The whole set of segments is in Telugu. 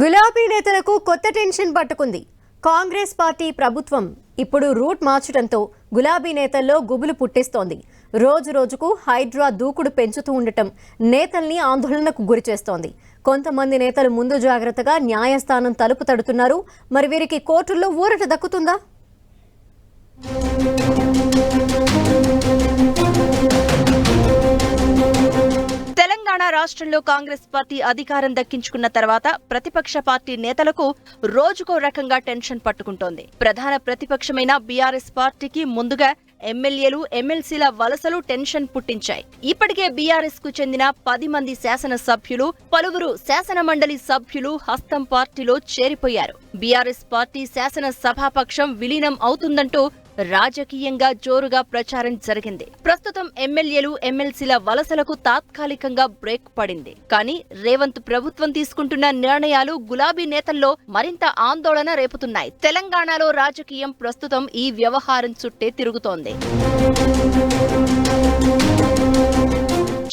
గులాబీ నేతలకు కొత్త టెన్షన్ పట్టుకుంది. కాంగ్రెస్ పార్టీ ప్రభుత్వం ఇప్పుడు రూట్ మార్చడంతో గులాబీ నేతల్లో గుబులు పుట్టిస్తోంది. రోజు రోజుకు హైడ్రా దూకుడు పెంచుతూ ఉండటం నేతల్ని ఆందోళనకు గురిచేస్తోంది కొంతమంది నేతలు ముందు జాగ్రత్తగా న్యాయస్థానం తలుపు తడుతున్నారు. మరి వీరికి కోర్టుల్లో ఊరట దక్కుతుందా? రాష్ట్రంలో కాంగ్రెస్ పార్టీ అధికారం దక్కించుకున్న తర్వాత ప్రతిపక్ష పార్టీ నేతలకు రోజుకో రకంగా టెన్షన్ పట్టుకుంటోంది. ప్రధాన ప్రతిపక్షమైన బీఆర్ఎస్ పార్టీకి ముందుగా ఎమ్మెల్యేలు ఎమ్మెల్సీల వలసలు టెన్షన్ పుట్టించాయి. ఇప్పటికే బీఆర్ఎస్కు చెందిన పది మంది శాసన సభ్యులు పలువురు శాసన మండలి సభ్యులు హస్తం పార్టీలో చేరిపోయారు. బీఆర్ఎస్ పార్టీ శాసన సభాపక్షం విలీనం అవుతుందంటూ రాజకీయంగా జోరుగా ప్రచారం జరిగింది. ప్రస్తుతం ఎమ్మెల్యేలు ఎమ్మెల్సీల వలసలకు తాత్కాలికంగా బ్రేక్ పడింది. కానీ రేవంత్ ప్రభుత్వం తీసుకుంటున్న నిర్ణయాలు గులాబీ నేతల్లో మరింత ఆందోళన రేపుతున్నాయి. తెలంగాణలో రాజకీయం ప్రస్తుతం ఈ వ్యవహారం చుట్టే తిరుగుతోంది.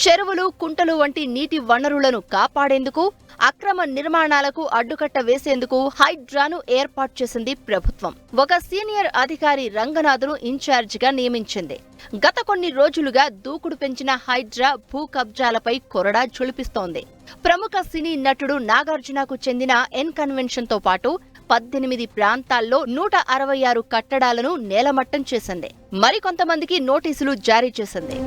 చెరువులు కుంటలు వంటి నీటి వనరులను కాపాడేందుకు అక్రమ నిర్మాణాలకు అడ్డుకట్ట వేసేందుకు హైడ్రాను ఏర్పాటు చేసింది ప్రభుత్వం. ఒక సీనియర్ అధికారి రంగనాథ్ను ఇన్ఛార్జిగా నియమించింది. గత కొన్ని రోజులుగా దూకుడు పెంచిన హైడ్రా భూ కబ్జాలపై కొరడా చులిపిస్తోంది. ప్రముఖ సినీ నటుడు నాగార్జునకు చెందిన ఎన్ కన్వెన్షన్తో పాటు పద్దెనిమిది ప్రాంతాల్లో నూట అరవై ఆరు కట్టడాలను నేలమట్టం చేసింది. మరికొంతమందికి నోటీసులు జారీ చేసింది.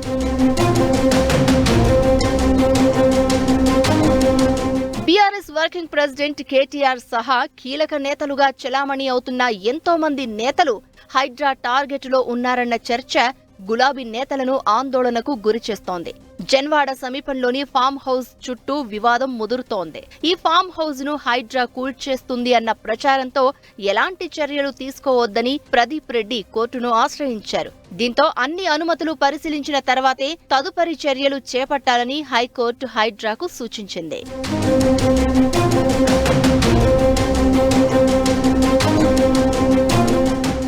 బీఆర్ఎస్ వర్కింగ్ ప్రెసిడెంట్ కేటీఆర్ సహా కీలక నేతలుగా చెలామణి అవుతున్న ఎంతో మంది నేతలు హైడ్రా టార్గెట్లో ఉన్నారన్న చర్చ గులాబీ నేతలను ఆందోళనకు గురిచేస్తోంది. జన్వాడ సమీపంలోని ఫామ్ హౌస్ చుట్టూ వివాదం ముదురుతోంది. ఈ ఫామ్ హౌస్ను హైడ్రా కూల్చేస్తుంది అన్న ప్రచారంతో ఎలాంటి చర్యలు తీసుకోవద్దని ప్రదీప్ రెడ్డి కోర్టును ఆశ్రయించారు. దీంతో అన్ని అనుమతులు పరిశీలించిన తర్వాతే తదుపరి చర్యలు చేపట్టాలని హైకోర్టు హైడ్రాకు సూచించింది.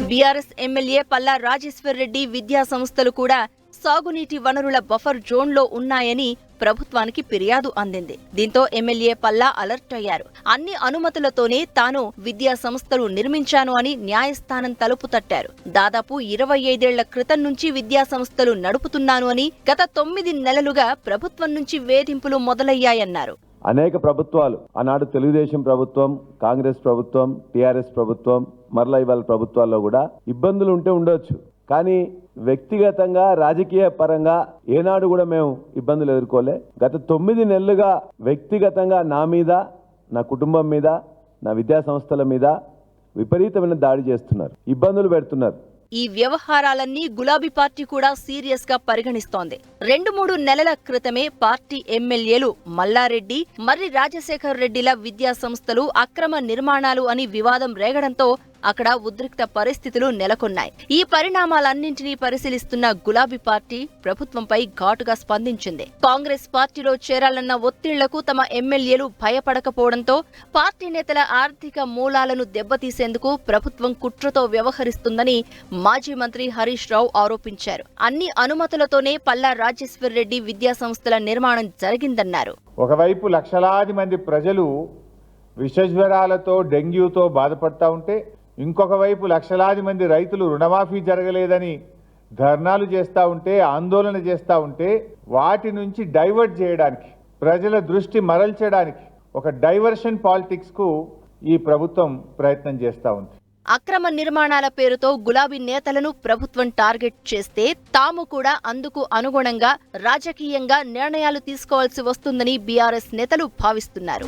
బీఆర్ఎస్ ఎమ్మెల్యే పల్లా రాజేశ్వర్ రెడ్డి విద్యా సంస్థలు కూడా సాగునీటి వనరుల బఫర్ జోన్లో ఉన్నాయని ప్రభుత్వానికి ఫిర్యాదు అందింది. దీంతో ఎమ్మెల్యే పల్లా అలర్ట్ అయ్యారు. అన్ని అనుమతులతోనే తాను విద్యా సంస్థలు నిర్మించాను అని న్యాయస్థానం తలుపు తట్టారు. దాదాపు ఇరవై ఐదేళ్ళ క్రితం నుంచి విద్యా సంస్థలు నడుపుతున్నాను అని గత తొమ్మిది నెలలుగా ప్రభుత్వం నుంచి వేధింపులు మొదలయ్యాయన్నారు. అనేక ప్రభుత్వాలు ఆనాడు తెలుగుదేశం ప్రభుత్వం కాంగ్రెస్ ప్రభుత్వం టిఆర్ఎస్ ప్రభుత్వం మరలా ఇవాళ ప్రభుత్వాల్లో కూడా ఇబ్బందులు ఉంటే ఉండొచ్చు. కానీ వ్యక్తిగతంగా రాజకీయ పరంగా ఏనాడు కూడా మేము ఇబ్బందులు ఎదుర్కోలే. గత తొమ్మిది నెలలుగా వ్యక్తిగతంగా నా మీద నా కుటుంబం మీద నా విద్యా సంస్థల మీద విపరీతమైన దాడి చేస్తున్నారు. ఇబ్బందులు పెడుతున్నారు. ఈ వ్యవహారాలన్నీ గులాబీ పార్టీ కూడా సీరియస్గా పరిగణిస్తోంది. రెండు మూడు నెలల క్రితమే పార్టీ ఎమ్మెల్యేలు మల్లారెడ్డి మర్రి రాజశేఖర్ రెడ్డిల విద్యా సంస్థలు అక్రమ నిర్మాణాలు అని వివాదం రేగడంతో అక్కడ ఉద్రిక్త పరిస్థితులు నెలకొన్నాయి. ఈ పరిణామాలన్నింటినీ పరిశీలిస్తున్న గులాబీ పార్టీ ప్రభుత్వంపై ఘాటుగా స్పందించింది. కాంగ్రెస్ పార్టీలో చేరాలన్న ఒత్తిళ్ళకు తమ ఎమ్మెల్యేలు భయపడకపోవడంతో పార్టీ నేతల ఆర్థిక మూలాలను దెబ్బతీసేందుకు ప్రభుత్వం కుట్రతో వ్యవహరిస్తుందని మాజీ మంత్రి హరీష్ రావు ఆరోపించారు. అన్ని అనుమతులతోనే పల్లా రాజేశ్వర్ రెడ్డి విద్యా సంస్థల నిర్మాణం జరిగిందన్నారు. ఒకవైపు లక్షలాది మంది ప్రజలు విషజ్వరాలతో డెంగ్యూతో బాధపడతా ఉంటే ఇంకొక వైపు లక్షలాది మంది రైతులు రుణమాఫీ జరగలేదని ధర్నాలు చేస్తూ ఉంటే ఆందోళన చేస్తూ ఉంటే వాటి నుంచి డైవర్ట్ చేయడానికి ప్రజల దృష్టి మరల్చడానికి ఒక డైవర్షన్ పాలిటిక్స్కు ఈ ప్రభుత్వం ప్రయత్నం చేస్తూ ఉంది. అక్రమ నిర్మాణాల పేరుతో గులాబీ నేతలను ప్రభుత్వం టార్గెట్ చేస్తే తాము కూడా అందుకు అనుగుణంగా రాజకీయంగా నిర్ణయాలు తీసుకోవాల్సి వస్తుందని బీఆర్ఎస్ నేతలు భావిస్తున్నారు.